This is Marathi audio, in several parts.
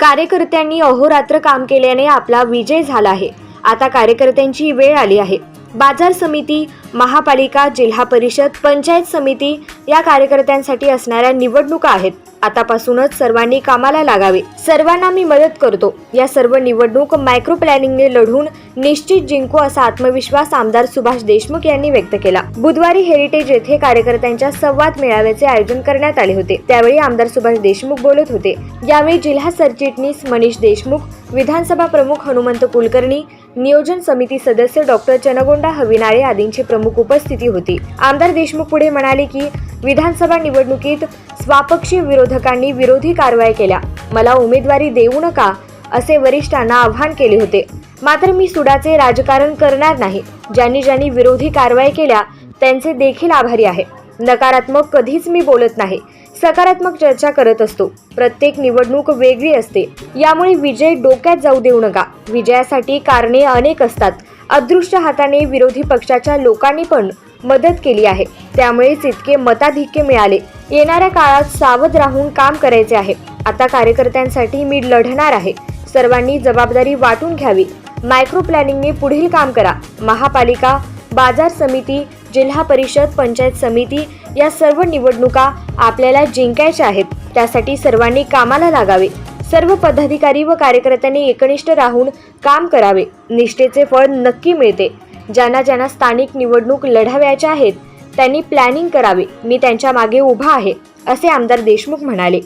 कार्यकर्त्यांनी अहोरात्र काम केल्याने आपला विजय झाला आहे. आता कार्यकर्त्यांची वेळ आली आहे. बाजार समिती महापालिका जिल्हा परिषद पंचायत समिती या कार्यकर्त्यांसाठी असणाऱ्या निवडणुका आहेत. आतापासूनच सर्वांनी कामाला लागावे. सर्वांना मी मदत करतो. या सर्व निवडणूक मायक्रो प्लॅनिंगने लढून निश्चित जिंकू असा आत्मविश्वास आमदार सुभाष देशमुख यांनी व्यक्त केला. बुधवारी हेरिटेज येथे कार्यकर्त्यांच्या संवाद मेळाव्याचे आयोजन करण्यात आले होते. त्यावेळी आमदार सुभाष देशमुख बोलत होते. यावेळी जिल्हा सरचिटणीस मनीष देशमुख विधानसभा प्रमुख हनुमंत कुलकर्णी नियोजन समिती सदस्य डॉक्टर चनगोंडा हविनाळे आदींची प्रमुख उपस्थिती होती. आमदार देशमुख पुढे म्हणाले की विधानसभा निवडणुकीत स्वापक्षी विरोधकांनी विरोधी कारवाई केल्या. मला उमेदवारी देऊ नका असे वरिष्ठांना आव्हान केले होते. मात्र मी सुडाचे राजकारण करणार नाही. ज्यांनी ज्यांनी विरोधी कारवाई केल्या त्यांचे देखील आभारी आहे. नकारात्मक कधीच मी बोलत नाही. सकारात्मक चर्चा करत असतो. प्रत्येक निवडणूक वेगळी असते. यामुळे विजय डोक्यात जाऊ देऊ नका. विजयासाठी कारणे अनेक असतात. अदृश्य हाताने विरोधी पक्षाच्या लोकांनी पण मदत केली आहे. त्यामुळेच इतके मताधिक्य मिळाले. येणाऱ्या काळात सावध राहून काम करायचे आहे. आता कार्यकर्त्यांसाठी मी लढणार आहे. सर्वांनी जबाबदारी वाटून घ्यावी. मायक्रो प्लॅनिंगने पुढील काम करा. महापालिका बाजार समिती जिल्हा परिषद पंचायत समिती या सर्व निवडणुका आपल्याला जिंकायच्या आहेत. त्यासाठी सर्वांनी कामाला लागावे. सर्व पदाधिकारी व कार्यकर्त्यांनी एकनिष्ठ राहून काम करावे. निष्ठेचे फळ नक्की मिळते. ज्यांना ज्यांना स्थानिक निवडणूक लढाव्याच्या आहेत त्यांनी प्लॅनिंग करावे. मी त्यांच्या मागे उभा आहे असे आमदार देशमुख म्हणाले.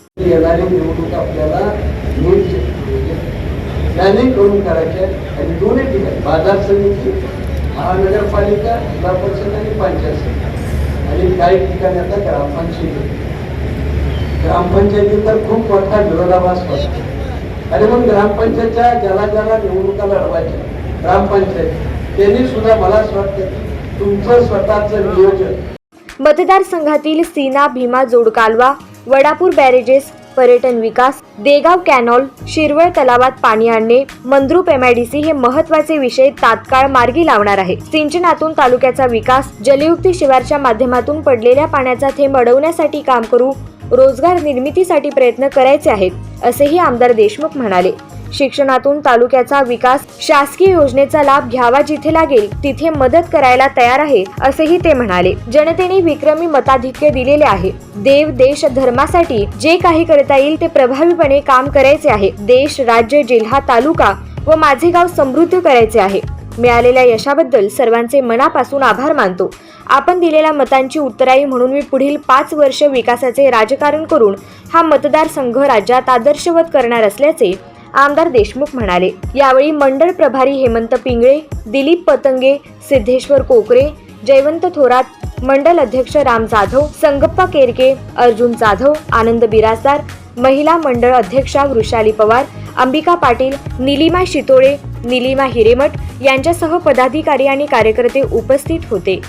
प्लॅनिंग करून करायचे आणि दोन्ही ठिकाणी बाजार समिती महानगरपालिका जिल्हा परिषद आणि पंचायत समिती. आणि काही ठिकाणी आता ग्रामपंचायत. ग्रामपंचायती तर खूप मोठा विरोधाभास होता आणि मग ग्रामपंचायतच्या ज्याला ज्याला निवडणुका लढवायच्या ग्रामपंचायत त्यांनी सुद्धा मला असं वाटतं तुमचं स्वतःचं नियोजन. मतदारसंघातील सीना भीमा जोडकालवा वडापूर बॅरेजेस पर्यटन विकास देगाव कॅनॉल शिरवळ तलावात पाणी आणणे मंद्रुप एमआयडीसी हे महत्त्वाचे विषय तात्काळ मार्गी लावणार आहे. सिंचनातून तालुक्याचा विकास जलयुक्ती शिवारच्या माध्यमातून पडलेल्या पाण्याचा थेंब अडवण्यासाठी काम करू रोजगार निर्मितीसाठी प्रयत्न करायचे आहेत असेही आमदार देशमुख म्हणाले. शिक्षणातून तालुक्याचा विकास शासकीय योजनेचा लाभ घ्यावा जिथे लागेल तिथे मदत करायला तयार आहे असेही ते म्हणाले. जनतेने विक्रमी मताधिक्य दिलेले आहे. देव देश धर्मासाठी जे काही करता येईल ते प्रभावीपणे काम करायचे आहे. देश राज्य जिल्हा तालुका व माझे गाव समृद्ध करायचे आहे. मिळालेल्या यशाबद्दल सर्वांचे मनापासून आभार मानतो. आपण दिलेल्या मतांची उत्तराई म्हणून मी पुढील पाच वर्ष विकासाचे राजकारण करून हा मतदारसंघ राज्यात आदर्शवत करणार असल्याचे आमदार देशमुख म्हणाले. यावेळी मंडळ प्रभारी हेमंत पिंगळे दिलीप पतंगे सिद्धेश्वर कोकरे जयवंत थोरात मंडल अध्यक्ष राम जाधव संगप्पा केरके अर्जुन जाधव आनंद बिराजदार महिला मंडळ अध्यक्षा वृषाली पवार अंबिका पाटील निलिमा शितोळे निलिमा हिरेमठ यांच्यासह पदाधिकारी आणि कार्यकर्ते उपस्थित होते.